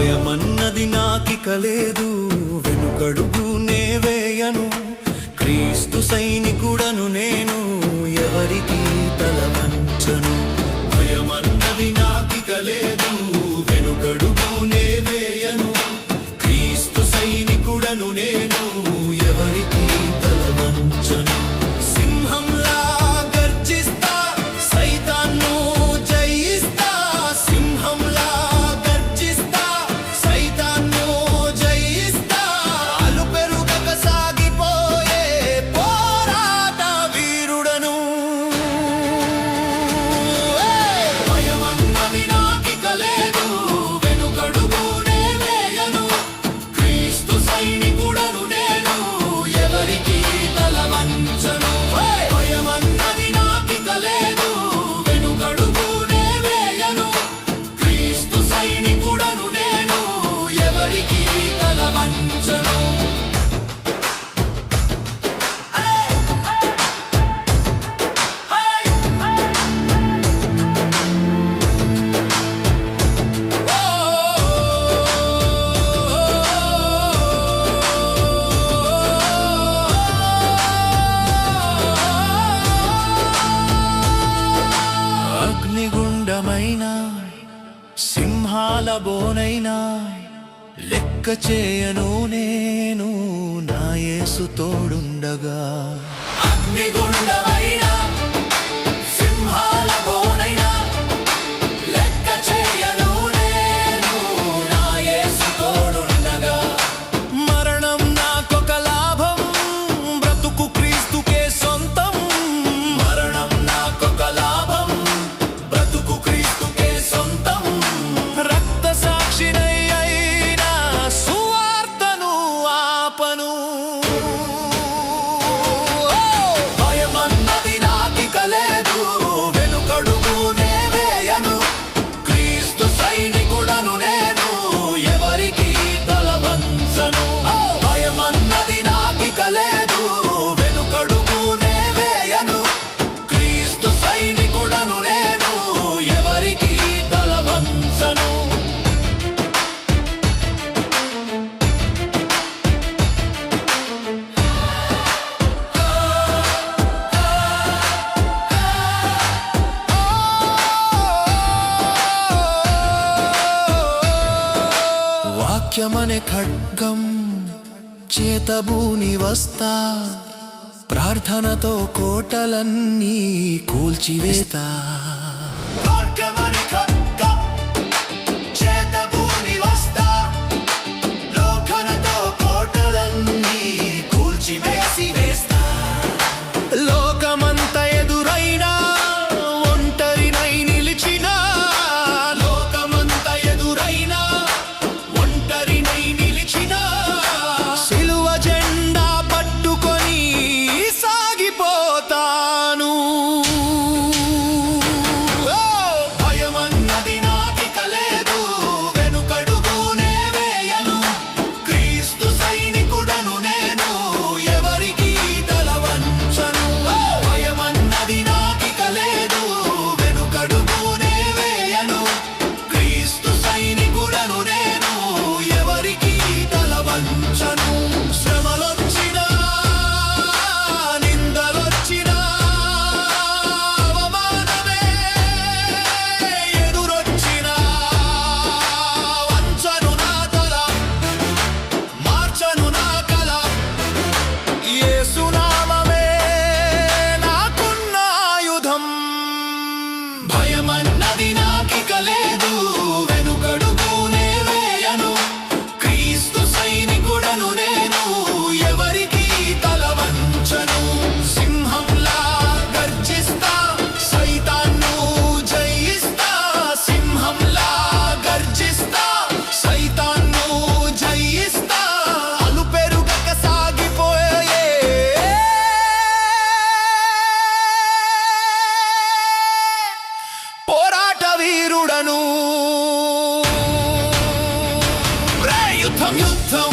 భయమన్నది నాకిక లేదు. వెనుకడుగు వేయను. క్రీస్తు సైనికుడను నేను. ఎవరికి తలవంచను భయమన్నది నాకిక లేదు. వెనుకడుగు వేయను. క్రీస్తు సైనికుడను నేను. ఎవరికి తలవంచను अग्निगुडमै न सिंहाल बोनै न లెక్క చేయను నేను నా యేసు తోడుండగా. అగ్నిగుండవైనా వాక్యమనే ఖడ్గం చేతబూని వస్తా ప్రార్థనతో కోటలన్నీ కూల్చివేస్తా. చూడను. యుద్ధం యుద్ధం.